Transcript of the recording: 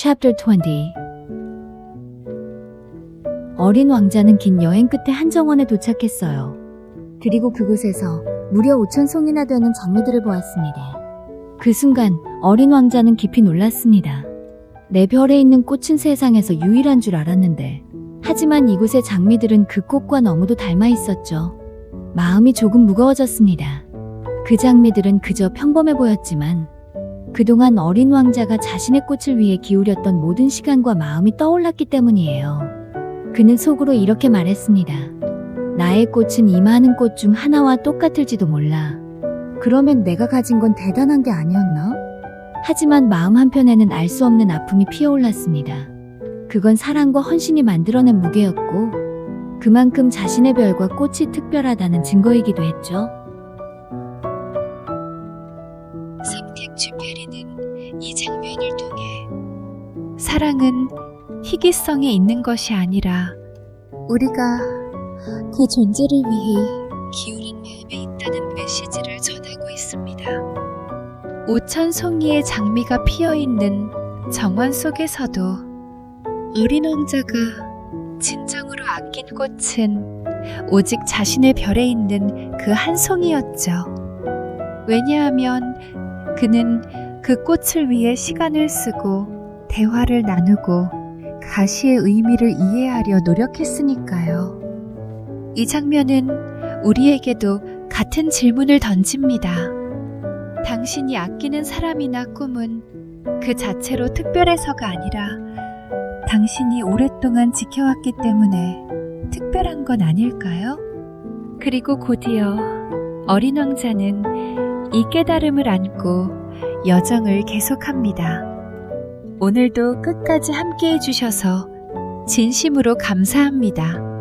Chapter 20 어린 왕자는 긴 여행 끝에 한정원에 도착했어요. 그리고 그곳에서 무려 5천 송이나 되는 장미들을 보았습니다. 그 순간 어린 왕자는 깊이 놀랐습니다. 내 별에 있는 꽃은 세상에서 유일한 줄 알았는데, 하지만 이곳의 장미들은 그 꽃과 너무도 닮아 있었죠. 마음이 조금 무거워졌습니다. 그 장미들은 그저 평범해 보였지만, 그동안 어린 왕자가 자신의 꽃을 위해 기울였던 모든 시간과 마음이 떠올랐기 때문이에요. 그는 속으로 이렇게 말했습니다. 나의 꽃은 이 많은 꽃 중 하나와 똑같을지도 몰라. 그러면 내가 가진 건 대단한 게 아니었나? 하지만 마음 한편에는 알 수 없는 아픔이 피어올랐습니다. 그건 사랑과 헌신이 만들어낸 무게였고, 그만큼 자신의 별과 꽃이 특별하다는 증거이기도 했죠. 주페리는 이 장면을 통해 사랑은 희귀성에 있는 것이 아니라 우리가 그 존재를 위해 기울인 마음에 있다는 메시지를 전하고 있습니다. 오천 송이의 장미가 피어 있는 정원 속에서도 어린 왕자가 진정으로 아낀 꽃은 오직 자신의 별에 있는 그 한 송이였죠. 왜냐하면 그는 그 꽃을 위해 시간을 쓰고 대화를 나누고 가시의 의미를 이해하려 노력했으니까요. 이 장면은 우리에게도 같은 질문을 던집니다. 당신이 아끼는 사람이나 꿈은 그 자체로 특별해서가 아니라 당신이 오랫동안 지켜왔기 때문에 특별한 건 아닐까요? 그리고 곧이어 어린 왕자는 이 깨달음을 안고 여정을 계속합니다. 오늘도 끝까지 함께 해주셔서 진심으로 감사합니다.